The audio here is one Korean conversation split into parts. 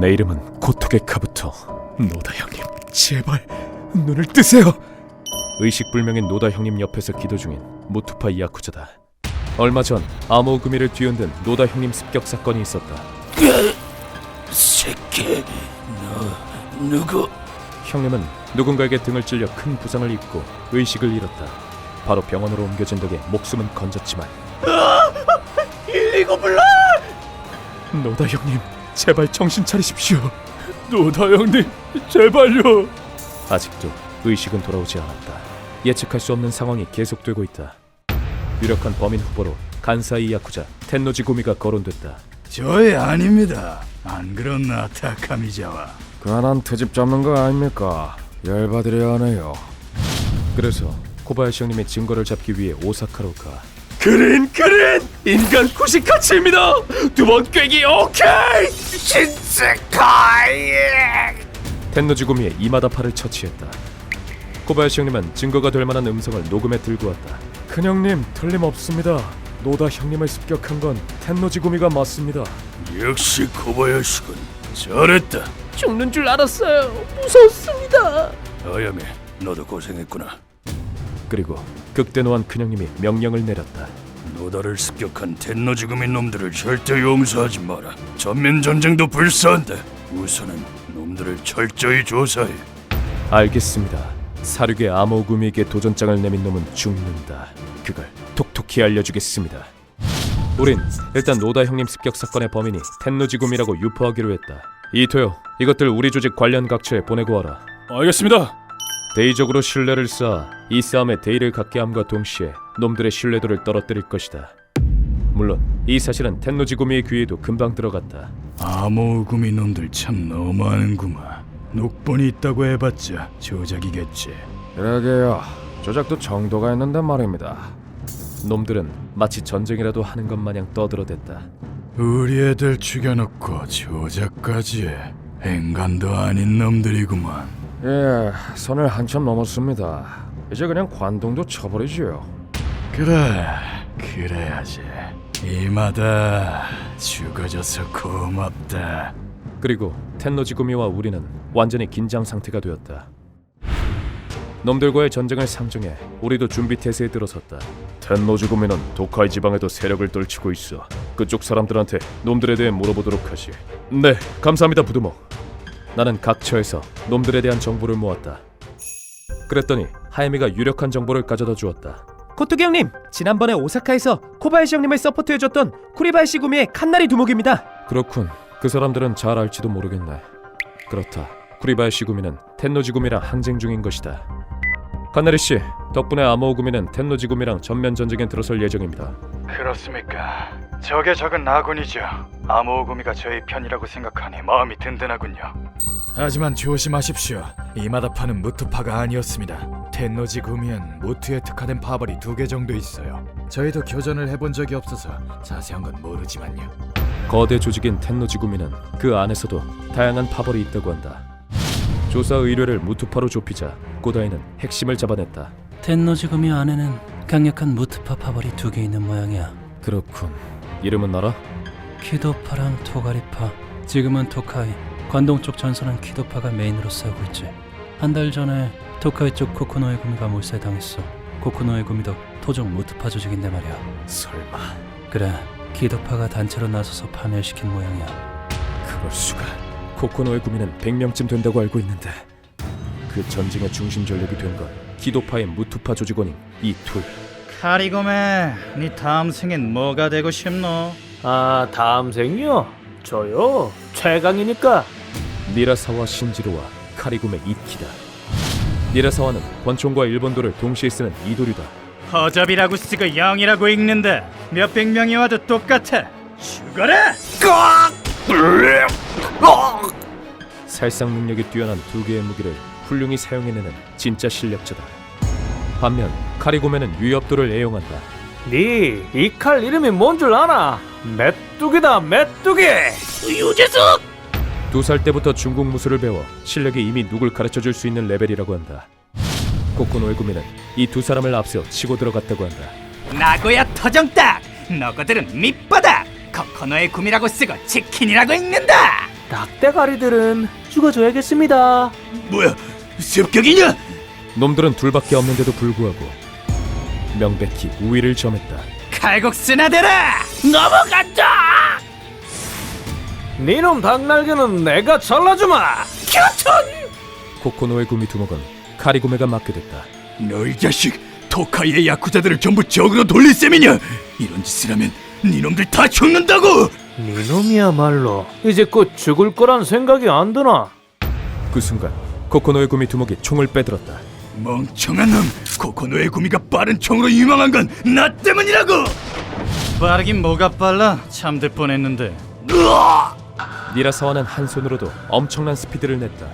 내 이름은 고토게 카부토 노다 형님 제발 눈을 뜨세요. 의식불명인 노다 형님 옆에서 기도 중인 무투파 야쿠자다. 얼마 전 암호금이를 뒤흔든 노다 형님 습격 사건이 있었다. 새끼 너 누구? 형님은 누군가에게 등을 찔려 큰 부상을 입고 의식을 잃었다. 바로 병원으로 옮겨진 덕에 목숨은 건졌지만. 119 불러! 노다 형님 제발 정신 차리십시오 노다 형님 제발요 아직도 의식은 돌아오지 않았다 예측할 수 없는 상황이 계속되고 있다 유력한 범인 후보로 간사이 야쿠자 텐노지 구미가 거론됐다 저희 아닙니다. 안 그렇나 타카미자와. 괜한 트집 잡는 거 아닙니까? 열받으려 하네요. 그래서 코바야시 형님의 증거를 잡기 위해 오사카로 가 그린 그린! 인간 구시카츠입니다! 두 번 꿰기 오케이! 신세카이! 텐노지 구미의 이마다파를 처치했다. 코바야시 형님은 증거가 될 만한 음성을 녹음해 들고 왔다. 큰 형님 틀림없습니다. 노다 형님을 습격한 건 텐노지 구미가 맞습니다. 역시 코바야시군. 잘했다. 죽는 줄 알았어요. 무섭습니다. 아야메, 너도 고생했구나. 그리고 극대노한 큰형님이 명령을 내렸다. 노다를 습격한 텐노 지금인 놈들을 절대 용서하지 마라. 전면 전쟁도 불사한다. 우선은 놈들을 철저히 조사해. 알겠습니다. 사륙의 암호구미에게 도전장을 내민 놈은 죽는다. 그걸 톡톡히 알려주겠습니다. 우린 일단 노다 형님 습격 사건의 범인이 텐노지구미라고 유포하기로 했다. 이토요, 이것들 우리 조직 관련 각처에 보내고 와라. 알겠습니다. 대의적으로 신뢰를 쌓아 이 싸움에 대의를 갖게 함과 동시에 놈들의 신뢰도를 떨어뜨릴 것이다. 물론 이 사실은 텐노지구미의 귀에도 금방 들어갔다. 암호구미 놈들 참 너무하는구만. 녹본이 있다고 해봤자 조작이겠지. 그러게요. 조작도 정도가 있는데 말입니다. 놈들은 마치 전쟁이라도 하는 것 마냥 떠들어댔다. 우리 애들 죽여놓고 조작까지 해. 인간도 아닌 놈들이구만. 예, 선을 한참 넘었습니다. 이제 그냥 관동도 쳐버리지요. 그래, 그래야지. 이마다 죽어줘서 고맙다. 그리고 텐노지구미와 우리는 완전히 긴장 상태가 되었다. 놈들과의 전쟁을 상정해 우리도 준비 태세에 들어섰다. 텐노지구미는 도카이 지방에도 세력을 떨치고 있어. 그쪽 사람들한테 놈들에 대해 물어보도록 하지. 네, 감사합니다, 부두모. 나는 각 처에서 놈들에 대한 정보를 모았다. 그랬더니 하야미가 유력한 정보를 가져다 주었다. 코토기 형님, 지난번에 오사카에서 코바야시 형님을 서포트해줬던 쿠리바야시 구미의 칸나리 두목입니다. 그렇군. 그 사람들은 잘 알지도 모르겠네. 그렇다. 쿠리바야시 구미는 텐노지 구미랑 항쟁 중인 것이다. 카나리 씨, 덕분에 아모우 구미는 텐노지 구미랑 전면 전쟁에 들어설 예정입니다. 그렇습니까? 적의 적은 아군이죠. 암호구미가 저희 편이라고 생각하니 마음이 든든하군요. 하지만 조심하십시오. 이마다파는 무트파가 아니었습니다. 텐노지 구미엔 무트에 특화된 파벌이 두 개 정도 있어요. 저희도 교전을 해본 적이 없어서 자세한 건 모르지만요. 거대 조직인 텐노지 구미는 그 안에서도 다양한 파벌이 있다고 한다. 조사 의뢰를 무투파로 좁히자 꼬다이는 핵심을 잡아냈다. 텐노지구미 안에는 강력한 무트파 파벌이 두 개 있는 모양이야. 그렇군. 이름은 알아? 키도파랑 토가리파. 지금은 토카이. 관동 쪽 전선은 키도파가 메인으로 싸우고 있지. 한 달 전에 토카이 쪽 코코노의 구미가 몰살당했어. 코코노의 구미도 토종 무트파 조직인데 말이야. 설마 그래, 키도파가 단체로 나서서 파멸시킨 모양이야. 그럴 수가. 코코노의 구미는 100명쯤 된다고 알고 있는데 그 전쟁의 중심 전력이 된 건 기도파의 무투파 조직원인 이 둘. 카리고메, 네 다음 생엔 뭐가 되고 싶노? 아 다음 생이요? 저요? 최강이니까 니라사와 신지로와 카리굼의 이키다. 니라사와는 권총과 일본도를 동시에 쓰는 이도류다. 허접이라고 쓰고 영이라고 읽는데 몇백 명이 와도 똑같아. 죽어라! 살상 능력이 뛰어난 두 개의 무기를 훌륭히 사용해내는 진짜 실력자다. 반면 카리굼에는 위협도를 애용한다. 네이칼 이름이 뭔 줄 아나? 메뚜기다 메뚜기 유재석 두 살 때부터 중국 무술을 배워 실력이 이미 누굴 가르쳐 줄 수 있는 레벨이라고 한다. 코코노의 구미는 이 두 사람을 앞세워 치고 들어갔다고 한다. 나고야 터정딱! 너거들은 밑바닥! 코코노의 구미라고 쓰고 치킨이라고 읽는다! 닭대가리들은 죽어줘야겠습니다. 뭐야? 습격이냐? 놈들은 둘밖에 없는데도 불구하고 명백히 우위를 점했다. 칼국수 나 대라 넘어간다 니놈 닭날개는 내가 잘라주마. 코코노의 구미 두목은 카리구메가 맡게 됐다. 너희 자식 토카이의 야쿠자들을 전부 적으로 돌릴 셈이냐? 이런 짓을 하면 니놈들 다 죽는다고! 니놈이야말로 이제 곧 죽을 거란 생각이 안 드나? 그 순간 코코노의 구미 두목이 총을 빼들었다. 멍청한 놈! 코코노의 구미가 빠른 총으로 유명한 건 나 때문이라고! 빠르긴 뭐가 빨라 참들 뻔했는데 니라 사와는 한 손으로도 엄청난 스피드를 냈다.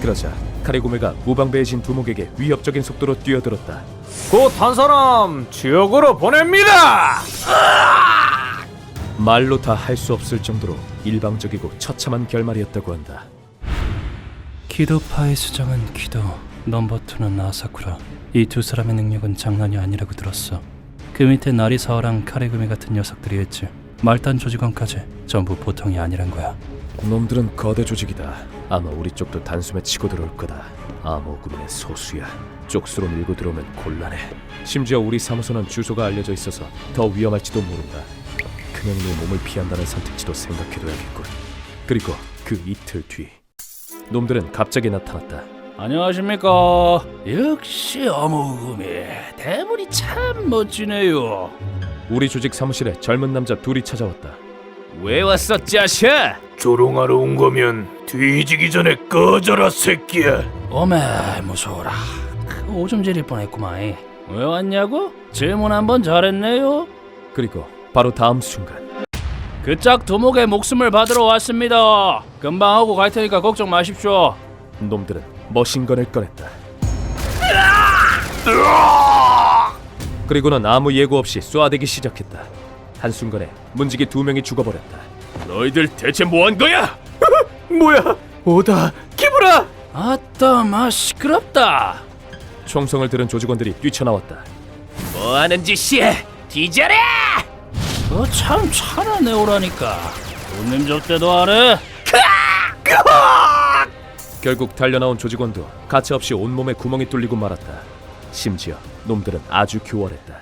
그러자 카리구메가 무방비해진 두목에게 위협적인 속도로 뛰어들었다. 곧 한 사람 지옥으로 보냅니다. 말로 다 할 수 없을 정도로 일방적이고 처참한 결말이었다고 한다. 키도파의 수장은 키도, 넘버 투는 아사쿠라. 이 두 사람의 능력은 장난이 아니라고 들었어. 그 밑에 나리사와랑 카레구미 같은 녀석들이 했지. 말단 조직원까지 전부 보통이 아니란 거야. 놈들은 거대 조직이다. 아마 우리 쪽도 단숨에 치고 들어올 거다. 암호구민의 소수야. 쪽수로 밀고 들어오면 곤란해. 심지어 우리 사무소는 주소가 알려져 있어서 더 위험할지도 모른다. 큰형님의 몸을 피한다는 선택지도 생각해둬야겠군. 그리고 그 이틀 뒤 놈들은 갑자기 나타났다. 안녕하십니까. 역시 어묵음이 대물이 참 멋지네요. 우리 조직 사무실에 젊은 남자 둘이 찾아왔다. 왜 왔어, 짜샤? 조롱하러 온 거면 뒤지기 전에 꺼져라 새끼야! 어메 무서워라. 그 오줌 지릴 뻔했구만. 왜 왔냐고? 질문 한번 잘했네요. 그리고 바로 다음 순간 그 짝 두목의 목숨을 받으러 왔습니다. 금방 하고 갈 테니까 걱정 마십시오. 놈들은 머신건을 꺼냈다. 그리고는 아무 예고 없이 쏘아대기 시작했다. 한순간에 문지기 두 명이 죽어버렸다. 너희들 대체 뭐 한 거야? 뭐야? 오다 기브라. 아따 마 시끄럽다. 총성을 들은 조직원들이 뛰쳐나왔다. 뭐 하는 짓이야? 뒤져라! 그참 차려내오라니까. 손님 줄 때도 하래. 결국 달려나온 조직원도 가차없이 온몸에 구멍이 뚫리고 말았다. 심지어 놈들은 아주 교활했다.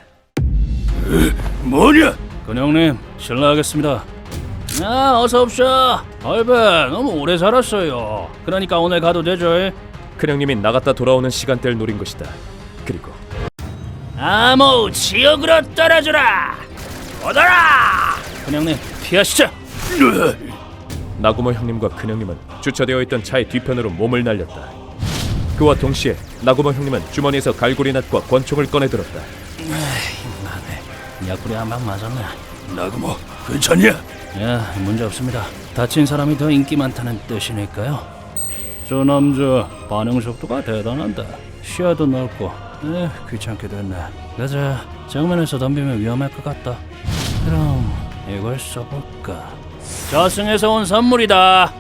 뭐냐? 근영님 실례하겠습니다. 아 어서 옵쇼. 얼베 너무 오래 살았어요. 그러니까 오늘 가도 되죠? 큰형님이 나갔다 돌아오는 시간대를 노린 것이다. 그리고 아무 지역으로 떨어져라. 오더라. 근영님 피하시죠. 나구모 형님과 큰형님은 주차되어 있던 차의 뒤편으로 몸을 날렸다. 그와 동시에 나구모 형님은 주머니에서 갈고리 낫과 권총을 꺼내 들었다. 약불이 한 방 맞았네. 나그모 괜찮냐? 야, 문제 없습니다. 다친 사람이 더 인기 많다는 뜻이니까요. 저 남자 반응 속도가 대단한다. 시야도 넓고, 에 귀찮게 됐네. 가자. 정면에서 덤비면 위험할 것 같다. 그럼 이걸 써볼까? 저승에서 온 선물이다.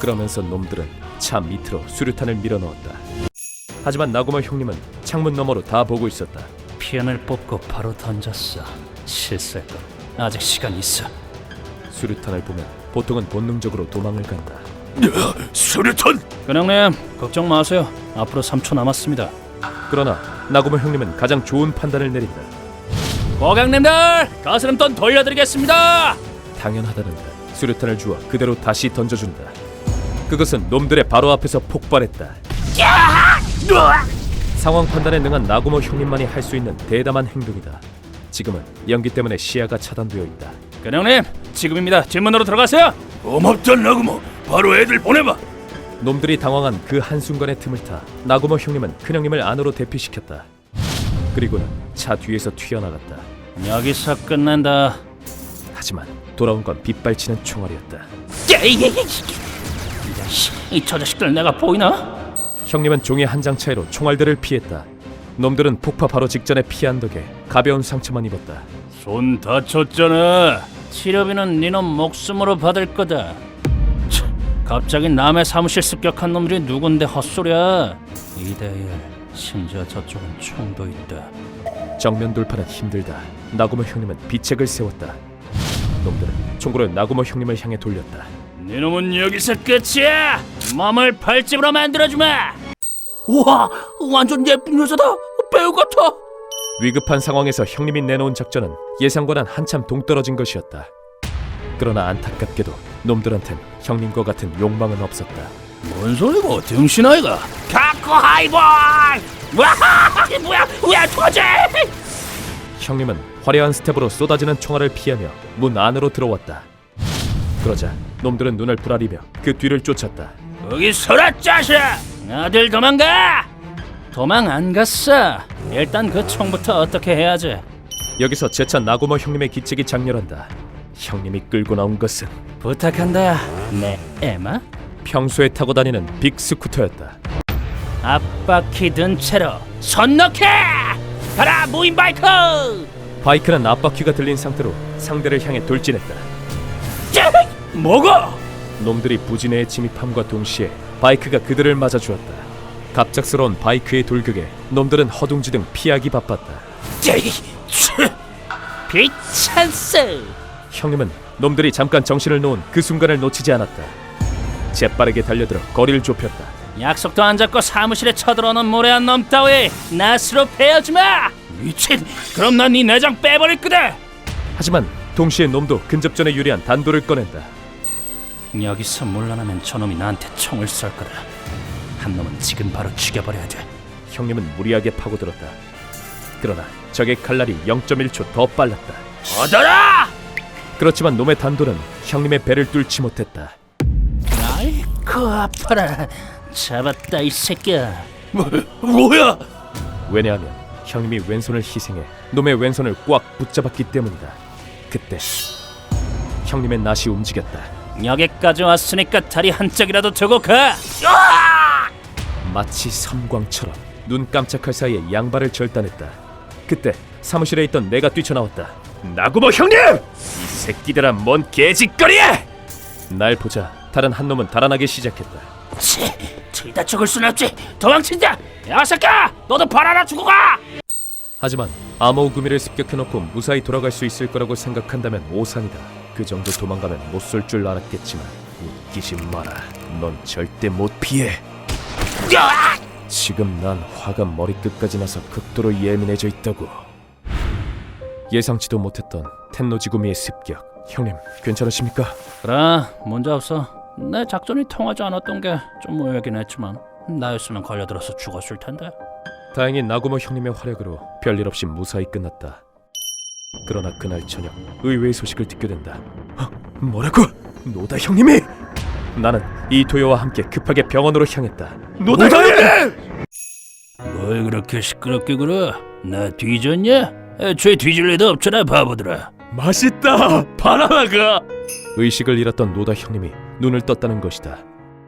그러면서 놈들은 차 밑으로 수류탄을 밀어넣었다. 하지만 나구모 형님은 창문 너머로 다 보고 있었다. 피안을 뽑고 바로 던졌어. 실수했고 아직 시간 있어. 수류탄을 보면 보통은 본능적으로 도망을 간다. 수류탄! 근영님 걱정 마세요. 앞으로 3초 남았습니다. 그러나 나구모 형님은 가장 좋은 판단을 내린다. 고객님들 가스름돈 돌려드리겠습니다. 당연하다는 듯 수류탄을 주어 그대로 다시 던져준다. 그것은 놈들의 바로 앞에서 폭발했다. 상황 판단에 능한 나구모 형님만이 할 수 있는 대담한 행동이다. 지금은 연기 때문에 시야가 차단되어 있다. 근영님 지금입니다. 질문으로 들어가세요. 고맙다 나그모 바로 애들 보내봐! 놈들이 당황한 그 한순간의 틈을 타 나구모 형님은 큰형님을 안으로 대피시켰다. 그리고는 차 뒤에서 튀어나갔다. 여기서 끝난다. 하지만 돌아온 건 빗발치는 총알이었다. 이 저 자식들 내가 보이나? 형님은 종이 한 장 차이로 총알들을 피했다. 놈들은 폭파 바로 직전에 피한 덕에 가벼운 상처만 입었다. 손 다쳤잖아. 치료비는 네놈 목숨으로 받을 거다. 차, 갑자기 남의 사무실 습격한 놈들이 누군데 헛소리야. 이대일 심지어 저쪽은 총도 있다. 정면 돌파는 힘들다. 나구모 형님은 비책을 세웠다. 놈들은 총구를 나구모 형님을 향해 돌렸다. 이놈은 여기서 끝이야. 몸을 벌집으로 만들어주마. 우와, 완전 예쁜 여자다. 배우 같아. 위급한 상황에서 형님이 내놓은 작전은 예상과는 한참 동떨어진 것이었다. 그러나 안타깝게도 놈들한텐 형님과 같은 욕망은 없었다. 뭔 소리고 등신아이가? 갖고 하이볼! 와, 이게 뭐야? 왜 터져? 형님은 화려한 스텝으로 쏟아지는 총알을 피하며 문 안으로 들어왔다. 그러자 놈들은 눈을 부라리며 그 뒤를 쫓았다. 거기 서라 짜샤! 아들 도망가! 도망 안 갔어. 일단 그 총부터 어떻게 해야지. 여기서 제차 나고모 형님의 기책이 장렬한다. 형님이 끌고 나온 것은 부탁한다. 내 에마? 평소에 타고 다니는 빅 스쿠터였다. 앞바퀴 든 채로 손 넣게! 가라 무인 바이크! 바이크는 앞바퀴가 들린 상태로 상대를 향해 돌진했다. 뭐가? 놈들이 부진해에 침입함과 동시에 바이크가 그들을 맞아 주었다. 갑작스러운 바이크의 돌격에 놈들은 허둥지둥 피하기 바빴다. 비찬스! 형님은 놈들이 잠깐 정신을 놓은 그 순간을 놓치지 않았다. 재빠르게 달려들어 거리를 좁혔다. 약속도 안 잡고 사무실에 쳐들어오는 모래한 놈 따위 낫으로 베어지 마! 미친! 그럼 난 네 내장 빼버릴 거다! 하지만 동시에 놈도 근접전에 유리한 단도를 꺼낸다. 여기서 물러나면 저놈이 나한테 총을 쏠 거다. 한 놈은 지금 바로 죽여버려야 돼. 형님은 무리하게 파고들었다. 그러나 적의 칼날이 0.1초 더 빨랐다. 얻어라! 그렇지만 놈의 단도는 형님의 배를 뚫지 못했다. 아이고 아파라. 잡았다 이 새끼야. 왜냐하면 형님이 왼손을 희생해 놈의 왼손을 꽉 붙잡았기 때문이다. 그때 형님의 낫이 움직였다. 여기까지 왔으니까 다리 한 짝이라도 두고 가. 마치 섬광처럼 눈 깜짝할 사이에 양발을 절단했다. 그때 사무실에 있던 내가 뛰쳐나왔다. 나구모 형님! 이 새끼들아 뭔 개짓거리야! 날 보자 다른 한 놈은 달아나기 시작했다. 둘다 죽을 순 없지. 도망친다. 야 새끼야, 너도 발 하나 주고 가. 하지만 암호 구미를 습격해놓고 무사히 돌아갈 수 있을 거라고 생각한다면 오산이다. 그 정도 도망가면 못 쏠 줄 알았겠지만 웃기지 마라. 넌 절대 못 피해. 지금 난 화가 머리끝까지 나서 극도로 예민해져 있다고. 예상치도 못했던 텐노지구미의 습격. 형님 괜찮으십니까? 그래, 문제 없어. 내 작전이 통하지 않았던 게좀 오해긴 했지만 나였으면 걸려들어서 죽었을 텐데. 다행히 나구모 형님의 활약으로 별일 없이 무사히 끝났다. 그러나 그날 저녁 의외의 소식을 듣게 된다. 어, 뭐라고? 노다 형님이? 나는 이토요와 함께 급하게 병원으로 향했다. 노다, 형님! 뭘 그렇게 시끄럽게 굴어? 나 뒤졌냐? 애초에 뒤질 리도 없잖아 바보들아. 맛있다. 바나나가. 의식을 잃었던 노다 형님이 눈을 떴다는 것이다.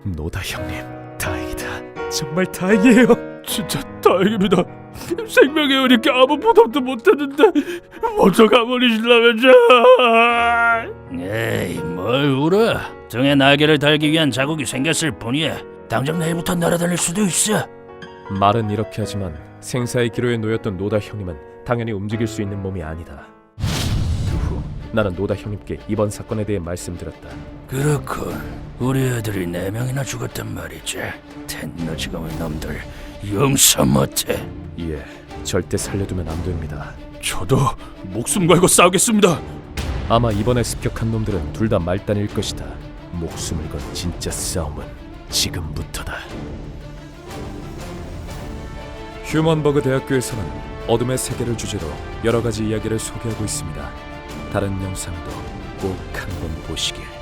노다 형님, 다행이다. 정말 다행이에요. 진짜 다행입니다. 생명의 은이께 아무 보답도 못했는데 먼저 가버리시려면요. 에이 뭘 울어? 등에 날개를 달기 위한 자국이 생겼을 뿐이야. 당장 내일부터 날아다닐 수도 있어. 말은 이렇게 하지만 생사의 기로에 놓였던 노다 형님은 당연히 움직일 수 있는 몸이 아니다. 나는 노다 형님께 이번 사건에 대해 말씀드렸다. 그렇군. 우리 애들이 네 명이나 죽었단 말이지. 텐너 지검의 놈들 용서 못해. 예, 절대 살려두면 안 됩니다. 저도 목숨 걸고 싸우겠습니다. 아마 이번에 습격한 놈들은 둘 다 말단일 것이다. 목숨을 건 진짜 싸움은 지금부터다. 휴먼버그 대학교에서는 어둠의 세계를 주제로 여러 가지 이야기를 소개하고 있습니다. 다른 영상도 꼭 한번 보시길.